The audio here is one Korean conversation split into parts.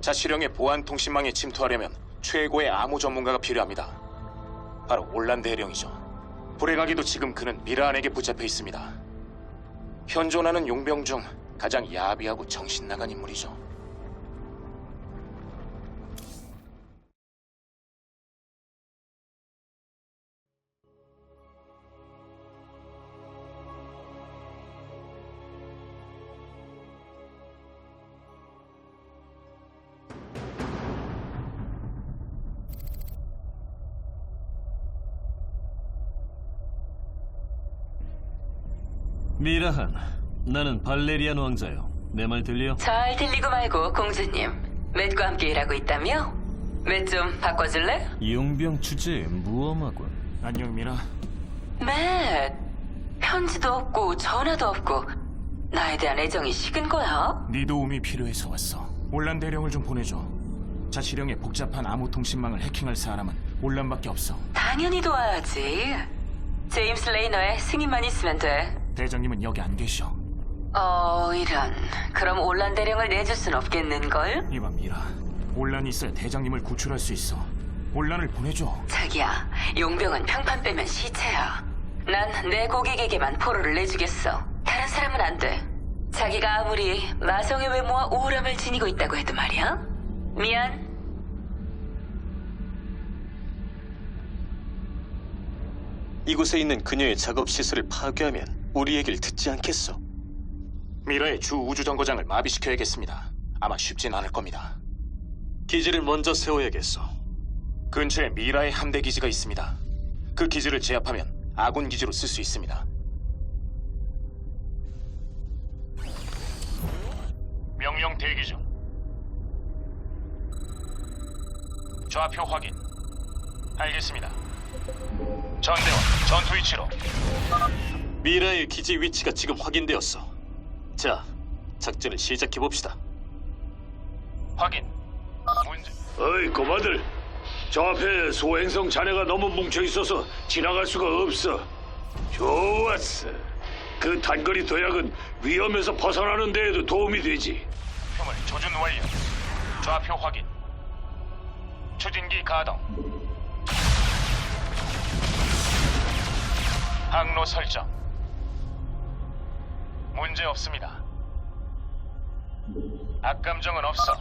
자치령의 보안 통신망에 침투하려면 최고의 암호 전문가가 필요합니다. 바로 올란 대령이죠. 불에 가기도 지금 그는 미라안에게 붙잡혀 있습니다. 현존하는 용병 중 가장 야비하고 정신 나간 인물이죠. 미라한, 나는 발레리안 왕자요. 내 말 들려? 잘 들리고 말고 공주님 맷과 함께 일하고 있다며? 맷 좀 바꿔줄래? 용병 주제에 무엄하군. 안녕 미라. 맷 편지도 없고 전화도 없고 나에 대한 애정이 식은 거야? 네 도움이 필요해서 왔어. 올란 대령을 좀 보내줘. 자치령의 복잡한 암호 통신망을 해킹할 사람은 올란밖에 없어. 당연히 도와야지 제임스 레이너의 승인만 있으면 돼 대장님은 여기 안 계셔. 어, 이런. 그럼 올란 대령을 내줄 순 없겠는걸? 이봐 미라. 올란이 있어야 대장님을 구출할 수 있어. 올란을 보내줘. 자기야, 용병은 평판 빼면 시체야. 난 내 고객에게만 포로를 내주겠어. 다른 사람은 안 돼. 자기가 아무리 마성의 외모와 우울함을 지니고 있다고 해도 말이야. 미안. 이곳에 있는 그녀의 작업 시설을 파괴하면 우리 얘기를 듣지 않겠어. 미라의 주 우주정거장을 마비시켜야겠습니다. 아마 쉽진 않을 겁니다. 기지를 먼저 세워야겠어. 근처에 미라의 함대 기지가 있습니다. 그 기지를 제압하면 아군 기지로 쓸 수 있습니다. 명령 대기 중. 좌표 확인. 알겠습니다. 전대원 전투 위치로. 미라의 기지 위치가 지금 확인되었어. 자, 작전을 시작해 봅시다. 확인. 문제. 어이 고마들 저 앞에 소행성 자네가 너무 뭉쳐 있어서 지나갈 수가 없어 좋았어 그 단거리 도약은 위험에서 벗어나는 데에도 도움이 되지 표물 조준 완료. 좌표 확인. 추진기 가동. 항로 설정. 문제 없습니다. 악감정은 없어.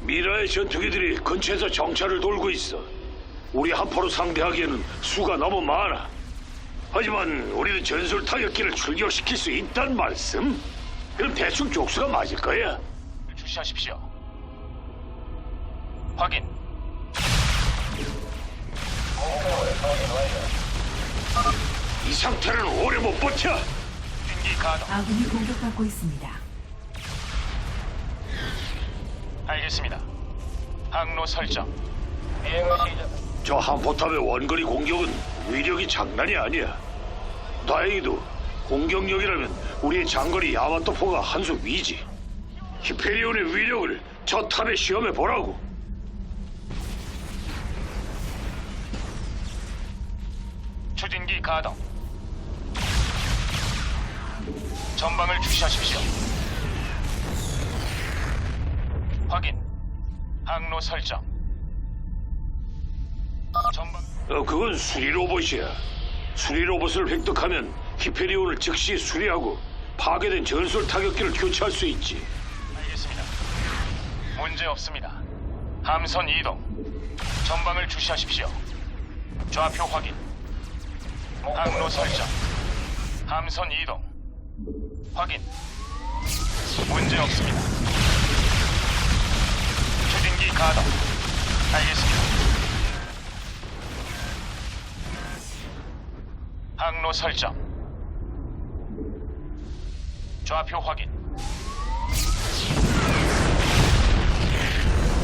미라의 전투기들이 근처에서 정찰을 돌고 있어 우리 한포로 상대하기에는 수가 너무 많아 하지만 우리는 전술 타격기를 출격시킬 수 있단 말씀? 그럼 대충 족수가 맞을 거야 주시하십시오. 확인. 이 상태는 오래 못 버텨 추진기 가동. 아군이 공격받고 있습니다. 알겠습니다. 항로 설정. 저 한포탑의 원거리 공격은 위력이 장난이 아니야. 다행히도 공격력이라면 우리의 장거리 야마토포가 한 수 위지. 히페리온의 위력을 저 탑에 시험해 보라고. 추진기 가동. 전방을 주시하십시오. 확인. 항로 설정. 전방 어, 그건 수리 로봇이야. 수리 로봇을 획득하면 히페리온을 즉시 수리하고 파괴된 전술 타격기를 교체할 수 있지. 알겠습니다. 문제 없습니다. 함선 이동. 전방을 주시하십시오. 좌표 확인. 항로 설정. 함선 이동. 확인. 문제 없습니다. 추진기 가동. 알겠습니다. 항로 설정. 좌표 확인.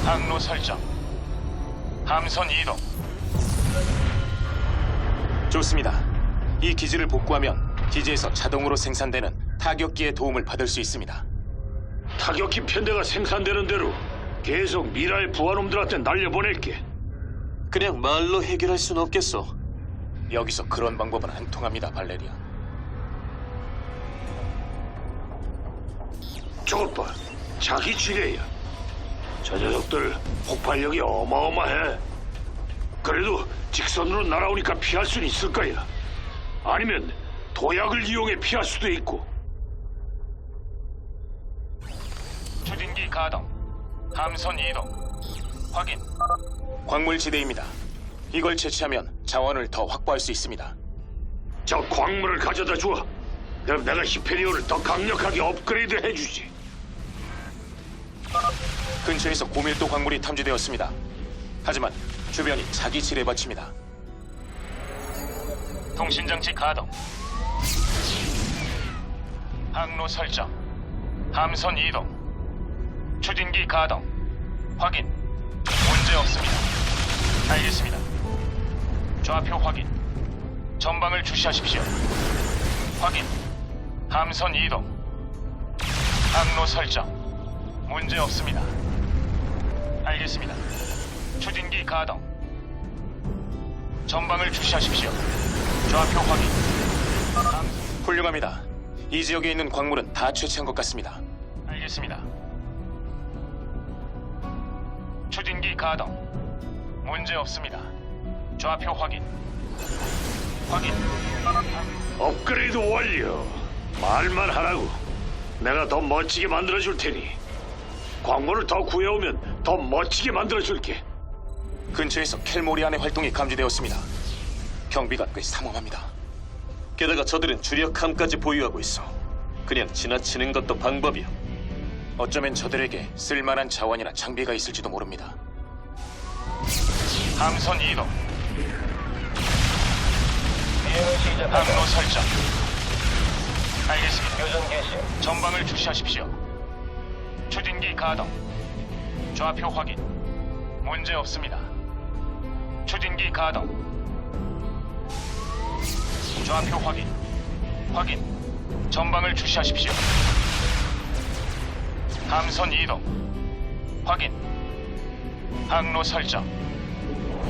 항로 설정. 함선 이동. 좋습니다. 이 기지를 복구하면 기지에서 자동으로 생산되는 타격기의 도움을 받을 수 있습니다. 타격기 편대가 생산되는 대로 계속 미라의 부하놈들한테 날려보낼게. 그냥 말로 해결할 순 없겠어. 여기서 그런 방법은 안 통합니다, 발레리아. 저것 봐. 자기 지뢰야. 저 녀석들 폭발력이 어마어마해. 그래도 직선으로 날아오니까 피할 수는 있을 거야. 아니면 도약을 이용해 피할 수도 있고. 가동. 함선 이동. 확인. 광물지대입니다. 이걸 채취하면 자원을 더 확보할 수 있습니다. 저 광물을 가져다 줘. 그럼 내가 히페리온을 더 강력하게 업그레이드 해주지. 근처에서 고밀도 광물이 탐지되었습니다. 하지만 주변이 자기 지뢰밭입니다. 통신장치 가동. 항로 설정. 함선 이동. 추진기 가동. 확인. 문제 없습니다. 알겠습니다. 좌표 확인. 전방을 주시하십시오. 확인. 함선 이동. 항로 설정. 문제 없습니다. 알겠습니다. 추진기 가동. 전방을 주시하십시오. 좌표 확인. 훌륭합니다. 이 지역에 있는 광물은 다 채취한 것 같습니다. 알겠습니다. 추진기 가동. 문제 없습니다. 좌표 확인. 확인. 업그레이드 완료. 말만 하라고. 내가 더 멋지게 만들어 줄 테니. 광물을 더 구해오면 더 멋지게 만들어 줄게. 근처에서 켈모리안의 활동이 감지되었습니다. 경비가 꽤 삼엄합니다. 게다가 저들은 주력함까지 보유하고 있어. 그냥 지나치는 것도 방법이야. 어쩌면 저들에게 쓸만한 자원이나 장비가 있을지도 모릅니다. 함선 이동. 항로 설정. 알겠습니다. 교전 개시. 전방을 주시하십시오. 추진기 가동. 좌표 확인. 문제 없습니다. 추진기 가동. 좌표 확인. 확인. 전방을 주시하십시오. 함선 이동. 확인. 항로 설정.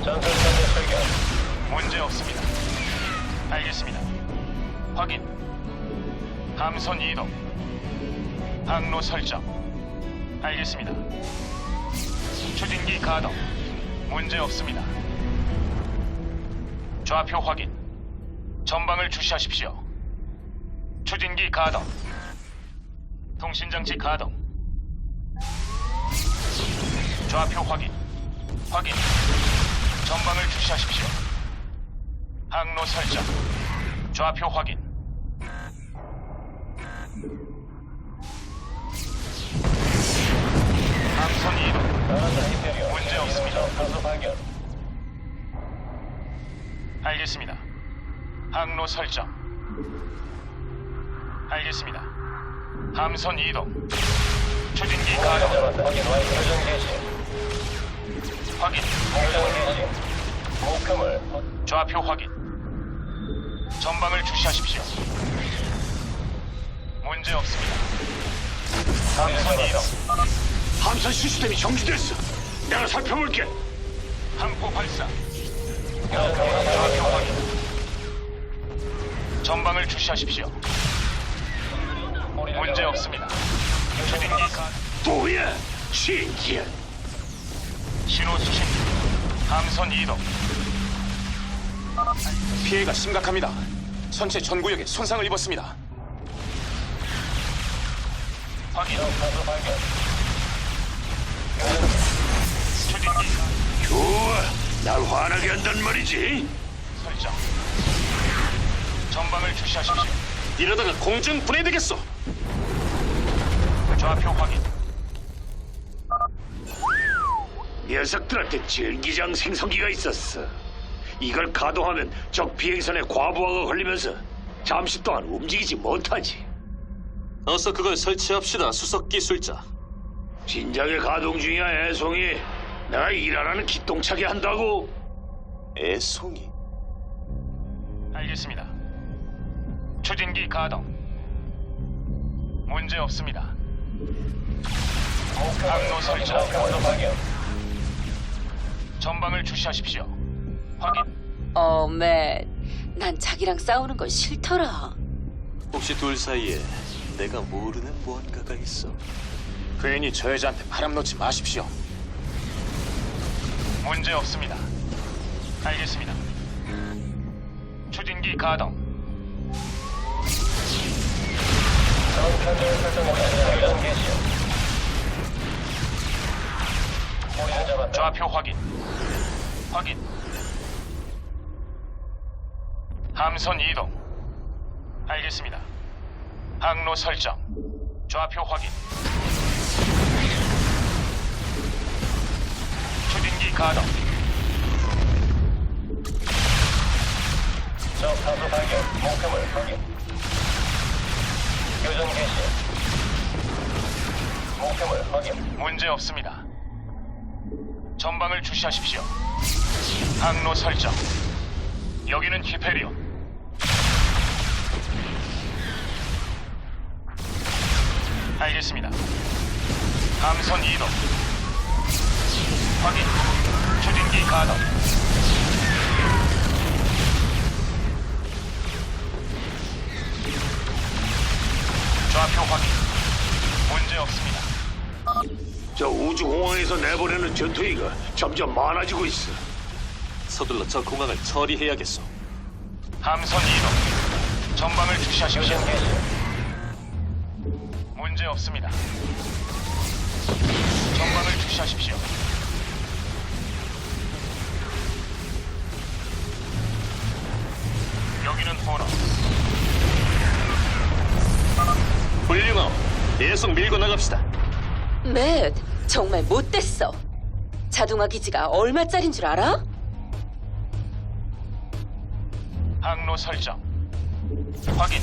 전설선의 설계. 문제 없습니다. 알겠습니다. 확인. 함선 이동. 항로 설정. 알겠습니다. 추진기 가동. 문제 없습니다. 좌표 확인. 전방을 주시하십시오. 추진기 가동. 통신장치 가동. 좌표 확인. 확인. 전방을 주시하십시오. 항로 설정. 좌표 확인. 함선 이동. 문제 없습니다. 알겠습니다. 항로 설정. 알겠습니다. 함선 이동. 추진기 가동. 확인. 좌표 확인. 전방을 주시하십시오. 문제 없습니다. 함선 이동. 함선 시스템이 정지됐어. 내가 살펴볼게. 함포 발사. 좌표 확인. 전방을 주시하십시오. 문제 없습니다. 추진기 가 뭐야? 신기해. 신호 수신. 함선 이동. 피해가 심각합니다. 선체 전 구역에 손상을 입었습니다. 확인. 추진기 좋아. 날 화나게 한단 말이지. 설정. 전방을 주시하십시오. 이러다가 공중 분해되겠어. 좌표 확인. 녀석들한테 전기장 생성기가 있었어. 이걸 가동하면 적 비행선에 과부하가 걸리면서 잠시 동안 움직이지 못하지. 어서 그걸 설치합시다, 수석 기술자. 진작에 가동 중이야, 애송이. 내가 일하라는 기똥차게 한다고. 애송이. 알겠습니다. 추진기 가동. 문제 없습니다. 항로 설정. 전방을 주시하십시오. 확인. 어, 맨. 난 자기랑 싸우는 건 싫더라. 혹시 둘 사이에 내가 모르는 무언가가 있어? 괜히 저 여자한테 바람 놓지 마십시오. 문제 없습니다. 알겠습니다. 추진기 가동. 좌표 확인. 확인. 함선 이동. 알겠습니다. 항로 설정. 좌표 확인. 추진기 가동. 적 다수 발견. 목표물 확인. 교전 개시. 목표물 확인. 문제 없습니다. 전방을 주시하십시오. 항로 설정. 여기는 히페리온. 알겠습니다. 함선 이동. 확인. 추진기 가동. 좌표 확인. 문제 없습니다. 저 우주 공항에서 내보내는 전투기가 점점 많아지고 있어. 서둘러 저 공항을 처리해야겠소. 함선 이동. 전방을 주시하십시오. 문제 없습니다. 전방을 주시하십시오. 여기는 호너. 훌륭하오. 계속 밀고 나갑시다. 맷, 정말 못됐어. 자동화 기지가 얼마짜린 줄 알아? 항로 설정. 확인.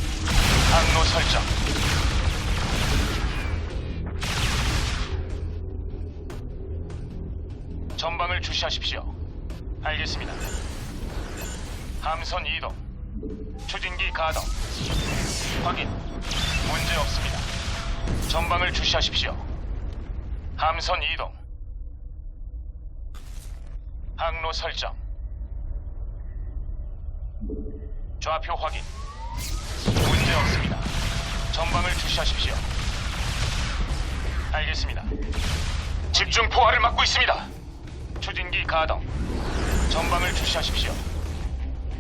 항로 설정. 전방을 주시하십시오. 알겠습니다. 함선 이동. 추진기 가동. 확인. 문제 없습니다. 전방을 주시하십시오. 함선 이동. 항로 설정. 좌표 확인. 문제 없습니다. 전방을 주시하십시오. 알겠습니다. 집중 포화를 막고 있습니다. 추진기 가동. 전방을 주시하십시오.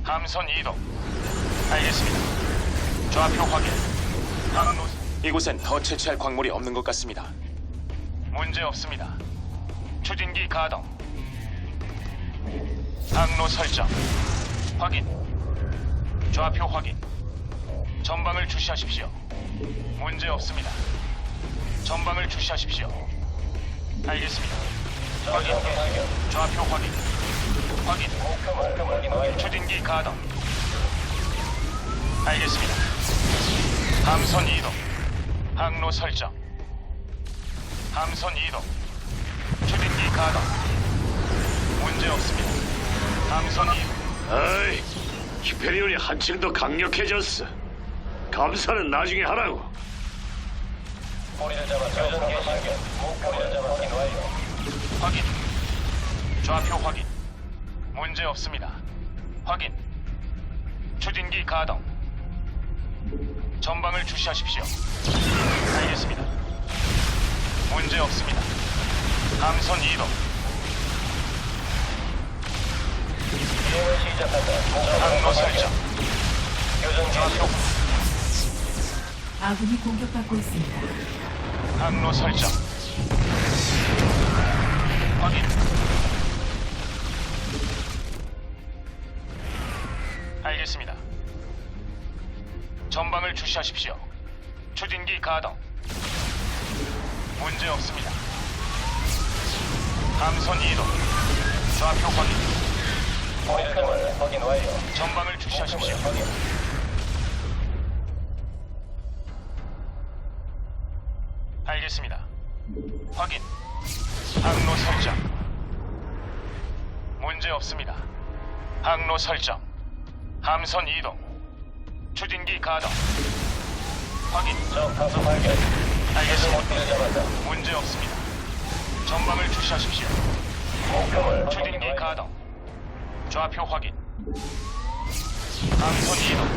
함선 이동. 알겠습니다. 좌표 확인. 항로 이곳엔 더 채취할 광물이 없는 것 같습니다. 문제 없습니다. 추진기 가동. 항로 설정. 확인. 좌표 확인. 전방을 주시하십시오. 문제 없습니다. 전방을 주시하십시오. 알겠습니다. 확인. 좌표 확인. 확인. 추진기 가동. 알겠습니다. 함선 이동. 항로 설정. 함선 이동. 추진기 가동. 문제 없습니다. 함선 이동. 아이, 히페리온이 한층 더 강력해졌어. 감사는 나중에 하라고. 꼬리를 잡아 교전 개시. 목표물 잡아 확인 완료. 확인. 좌표 확인. 문제 없습니다. 확인. 추진기 가동. 전방을 주시하십시오. 알겠습니다. 문제 없습니다. 함선 이동. 비행을 시작한다. 항로 설정. 개시. 좌표 아군이 공격받고 있습니다. 항로 설정. 확인. 알겠습니다. 전방을 주시하십시오. 추진기 가동. 문제 없습니다. 함선 이동. 좌표 확인. 목표물 확인 완료. 전방을 주시하십시오. 확인. 알겠습니다. 확인. 항로 설정. 문제 없습니다. 항로 설정. 함선 이동. 추진기 가동. 확인. 적 다수 발견. 알겠습니다. 목표를. 문제 없습니다. 전방을 주시하십시오. 목표물 확인 추진기. 가동. 좌표 확인. 함선 이동.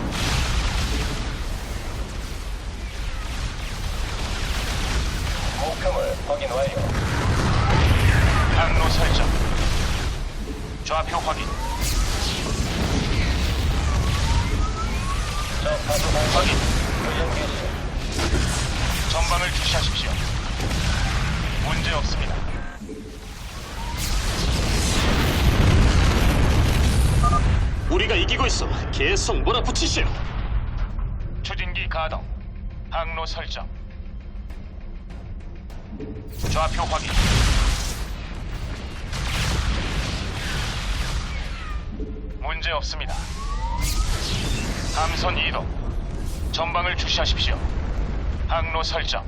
목표물 확인 완료. 항로 설정. 좌표 확인. 확인. 교전 개시. 전방을 주시하십시오. 문제 없습니다. 우리가 이기고 있어. 계속 몰아붙이시오. 추진기 가동. 항로 설정. 좌표 확인. 문제 없습니다. 함선 이동. 전방을 주시하십시오. 항로 설정.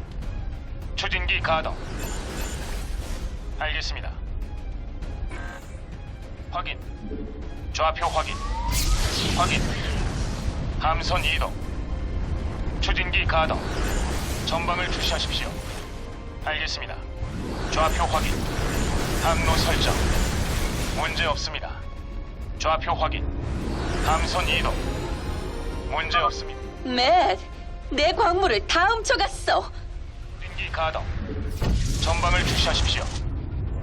추진기 가동. 알겠습니다. 확인. 좌표 확인. 확인. 함선 이동. 추진기 가동. 전방을 주시하십시오. 알겠습니다. 좌표 확인. 항로 설정. 문제 없습니다. 좌표 확인. 함선 이동. 문제 없습니다. 맷, 내 광물을 다 훔쳐갔어. 추진기 가동. 전방을 주시하십시오.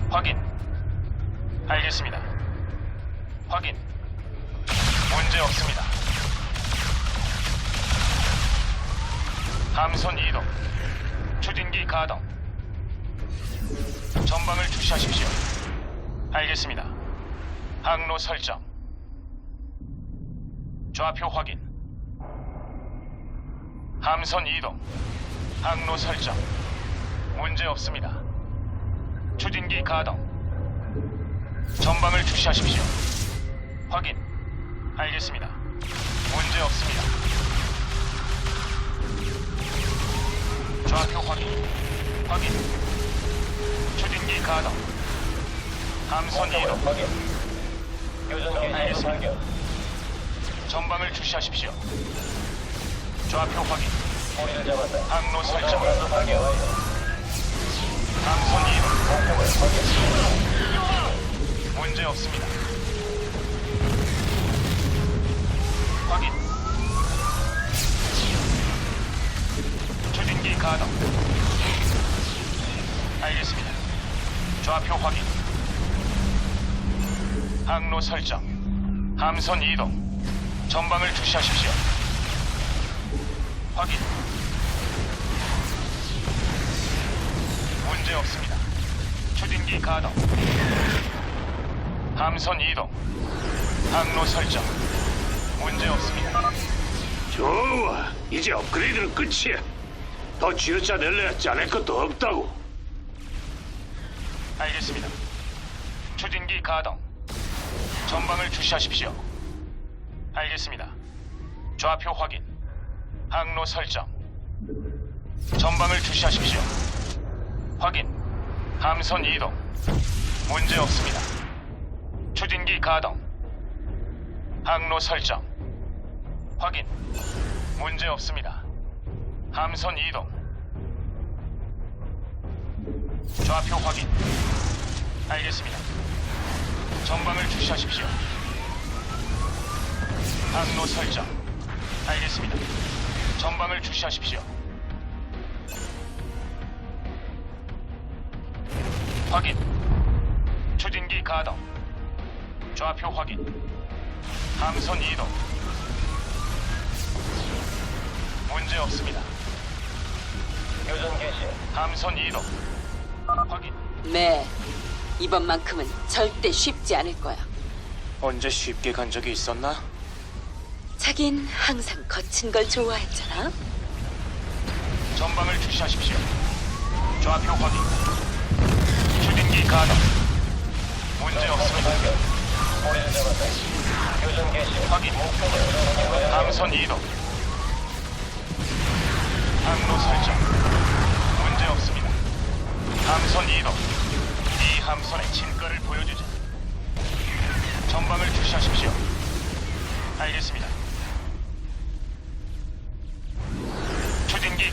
확인. 알겠습니다. 확인. 문제 없습니다. 함선 이동. 추진기 가동. 전방을 주시하십시오. 알겠습니다. 항로 설정. 좌표 확인. 함선 이동. 항로 설정. 문제 없습니다. 추진기 가동. 전방을 주시하십시오. 확인. 알겠습니다. 문제 없습니다. 좌표 확인. 확인. 추진기 가동. 함선 이동. 확인. 교전 개시 발견. 전방을 주시하십시오. 좌표 확인. 꼬리를 잡았다. 항로 설정. 발견 완료. 함선 이동. 목표물 확인. 문제 없습니다. 확인. 추진기 가동. 알겠습니다. 좌표 확인. 항로 설정. 함선 이동. 전방을 주시하십시오. 확인. 문제 없습니다. 추진기 가동. 함선 이동. 항로 설정. 문제 없습니다. 좋아. 이제 업그레이드는 끝이야. 더 쥐어짜낼래야 짜낼 것도 없다고. 알겠습니다. 추진기 가동. 전방을 주시하십시오. 알겠습니다. 좌표 확인. 항로 설정. 전방을 주시하십시오. 확인. 함선 이동. 문제 없습니다. 추진기 가동. 항로 설정. 확인. 문제 없습니다. 함선 이동. 좌표 확인. 알겠습니다. 전방을 주시하십시오. 항로 설정. 알겠습니다. 전방을 주시하십시오. 확인. 추진기 가동. 좌표 확인. 함선 이동. 문제 없습니다. 교전 개시. 함선 이동. 확인. 맷, 이번만큼은 절대 쉽지 않을 거야. 언제 쉽게 간 적이 있었나? 자긴 항상 거친 걸 좋아했잖아. 전방을 주시하십시오. 좌표 확인. 추진기 가동. 문제 없습니다. 확인. 함선 이동. 항로 설정. 문제 없습니다. 함선 이동. 이 함선의 진가를 보여주자. 전방을 주시하십시오. 알겠습니다.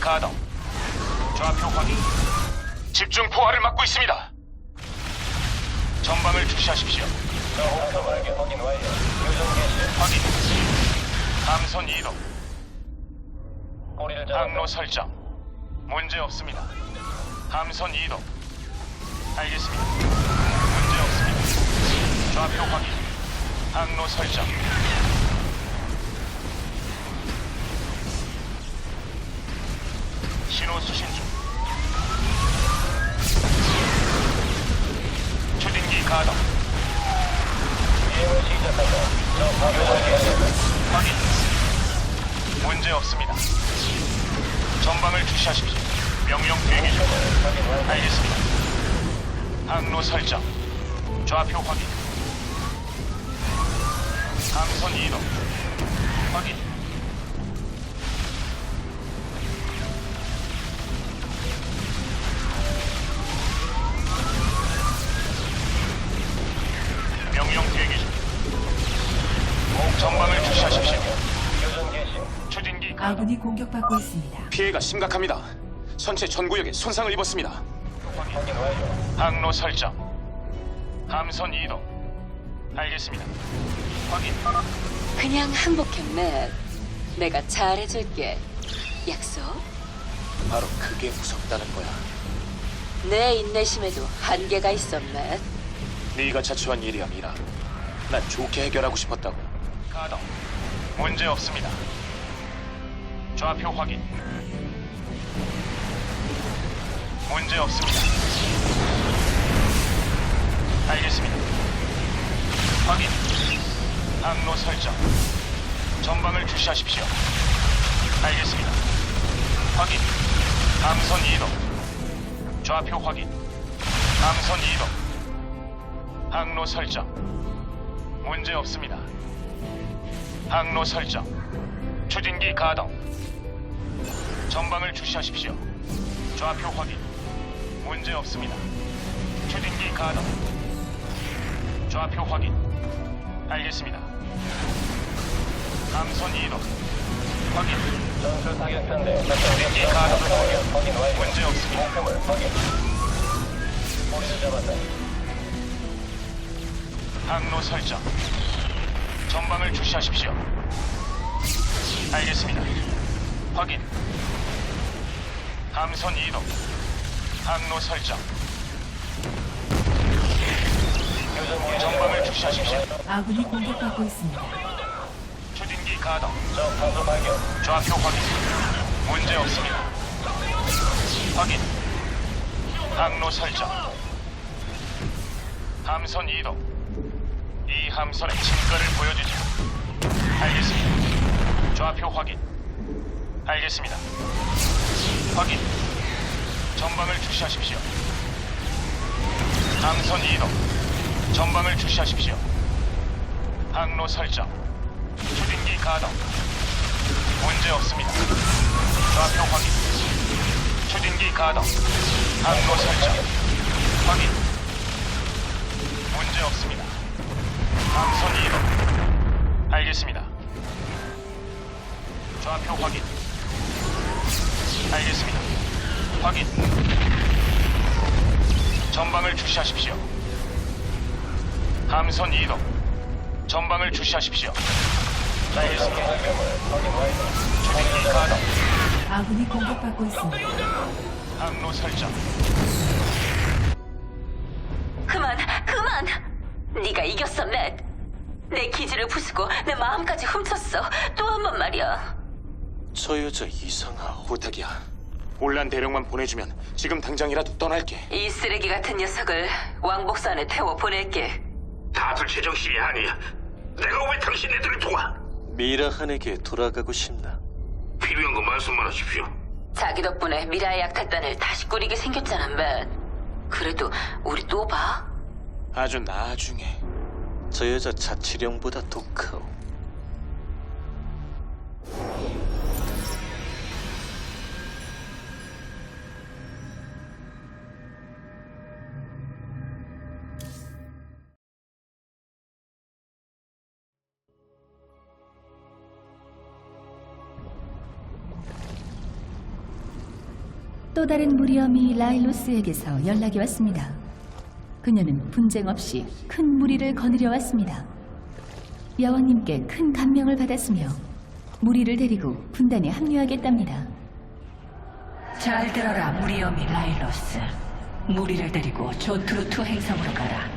가동. 좌표 확인. 집중 포화를 맞고 있습니다. 전방을 주시하십시오. 적 목표 발견. 확인. 함선 이동. 항로 설정. 문제 없습니다. 함선 이동. 알겠습니다. 문제 없습니다. 좌표 확인. 항로 설정. 신호 수신 중. 추진기 가동. 비행을 시작한다. 확인. 문제 없습니다. 전방을 주시하십시오. 명령 대기 중. 알겠습니다. 항로 설정. 좌표 확인. 함선 이동. 확인. 전방을 주시하십시오. 교전 개시. 추진기 가동. 아군이 공격받고 있습니다. 피해가 심각합니다. 선체 전 구역에 손상을 입었습니다. 확인 완료. 항로 설정. 함선 이동. 알겠습니다. 확인. 그냥 항복해, 맷. 내가 잘해줄게. 약속? 바로 그게 무섭다는 거야. 내 인내심에도 한계가 있어, 맷. 네가 자초한 일이야, 미라. 난 좋게 해결하고 싶었다고. 가동. 문제 없습니다. 좌표 확인. 문제 없습니다. 알겠습니다. 확인. 항로 설정. 전방을 주시하십시오. 알겠습니다. 확인. 함선 이동. 좌표 확인. 함선 이동. 항로 설정. 문제 없습니다. 항로 설정. 추진기 가동. 전방을 주시하십시오. 좌표 확인. 문제 없습니다. 추진기 가동. 좌표 확인. 알겠습니다. 함선 이동. 확인. 전술 작전 추진기. 가동. 확인. 문제 없습니다. 목표물 확인. 꼬리를 잡았다. 항로 설정. 전방을 주시하십시오. 알겠습니다. 확인. 함선 이동. 항로 설정. 전방을 주시하십시오. 아군이 공격받고 있습니다. 추진기 가동. 저 탄소 발견. 좌표 확인. 문제 없습니다. 확인. 항로 설정. 함선 이동. 이 함선의 진가를 보여주죠. 알겠습니다. 좌표 확인. 알겠습니다. 확인. 전방을 주시하십시오. 함선 이동. 전방을 주시하십시오. 항로 설정. 추진기 가동. 문제 없습니다. 좌표 확인. 추진기 가동. 항로 설정. 확인. 문제 없습니다. 함선 이동. 알겠습니다. 좌표 확인. 알겠습니다. 확인. 전방을 주시하십시오. 함선 이동. 전방을 주시하십시오. 알겠습니다. 추진기 가동. 아군이 공격받고 있습니다. 항로 설정. 그만, 그만! 네가 이겼어, 맷. 내 기지를 부수고 내 마음까지 훔쳤어. 또 한 번 말이야. 저 여자 이상하 부탁이야. 올란 대령만 보내주면 지금 당장이라도 떠날게. 이 쓰레기 같은 녀석을 왕복선에 태워 보낼게. 다들 제정신이 아니야. 내가 왜 당신네들을 도와? 미라한에게 돌아가고 싶나? 필요한 거 말씀만 하십시오. 자기 덕분에 미라의 약탈단을 다시 꾸리게 생겼잖아, 맷. 그래도 우리 또 봐? 아주 나중에. 저 여자 자치령보다 독하오. 또 다른 무리엄이 라일로스에게서 연락이 왔습니다. 그녀는 분쟁 없이 큰 무리를 거느려 왔습니다. 여왕님께 큰 감명을 받았으며 무리를 데리고 군단에 합류하겠답니다. 잘 들어라, 무리엄이 라일로스. 무리를 데리고 조트루투 행성으로 가라.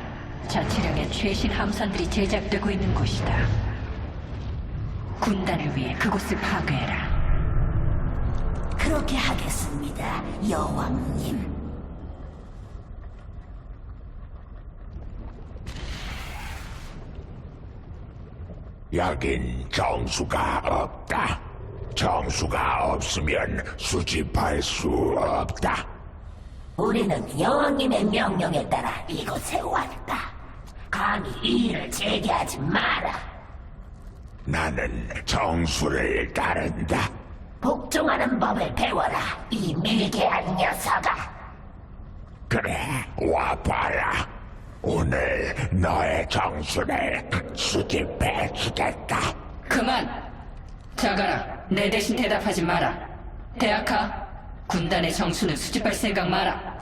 자치령의 최신 함선들이 제작되고 있는 곳이다. 군단을 위해 그곳을 파괴해라. 그렇게 하겠습니다, 여왕님. 여긴 정수가 없다. 정수가 없으면 수집할 수 없다. 우리는 여왕님의 명령에 따라 이곳에 왔다. 감히 이 일을 제기하지 마라. 나는 정수를 따른다. 복종하는 법을 배워라, 이 밀개한 녀석아. 그래, 와봐라. 오늘 너의 정수를 수집해 주겠다. 그만! 자가라, 내 대신 대답하지 마라. 대학하, 군단의 정수는 수집할 생각 마라.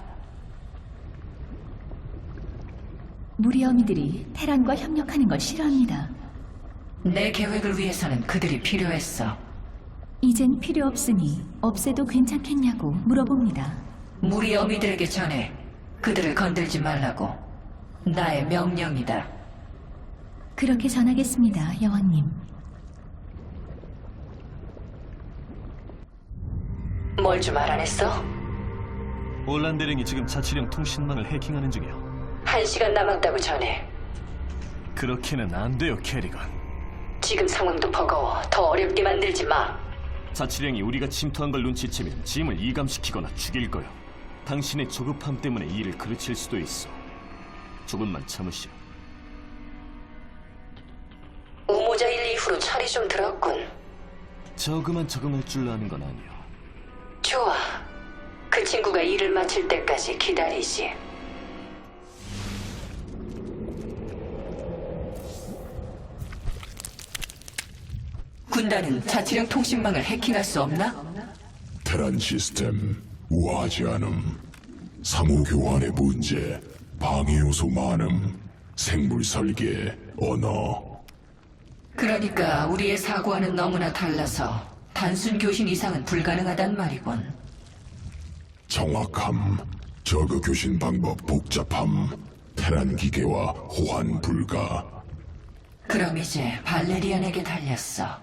무리 어미들이 테란과 협력하는 걸 싫어합니다. 내 계획을 위해서는 그들이 필요했어. 이젠 필요 없으니 없애도 괜찮겠냐고 물어봅니다. 무리 어미들에게 전해 그들을 건들지 말라고. 나의 명령이다. 그렇게 전하겠습니다, 여왕님. 뭘 좀 알아냈어? 올란 대령이 지금 자치령 통신망을 해킹하는 중이야. 한 시간 남았다고 전해. 그렇게는 안 돼요, 캐리건. 지금 상황도 버거워. 더 어렵게 만들지 마. 자치령이 우리가 침투한 걸 눈치채면 짐을 이감시키거나 죽일 거야. 당신의 조급함 때문에 일을 그르칠 수도 있어. 조금만 참으시오. 우모자 일 이후로 철이 좀 들었군. 저그만 적응할 줄 아는 건 아니야. 좋아. 그 친구가 일을 마칠 때까지 기다리지. 군단은 자치령 통신망을 해킹할 수 없나? 테란 시스템 우아하지 않음. 상호 교환의 문제, 방해 요소 많음, 생물 설계, 언어. 그러니까 우리의 사고와는 너무나 달라서 단순 교신 이상은 불가능하단 말이군. 정확함, 저그 교신 방법 복잡함, 테란 기계와 호환 불가. 그럼 이제 발레리안에게 달렸어.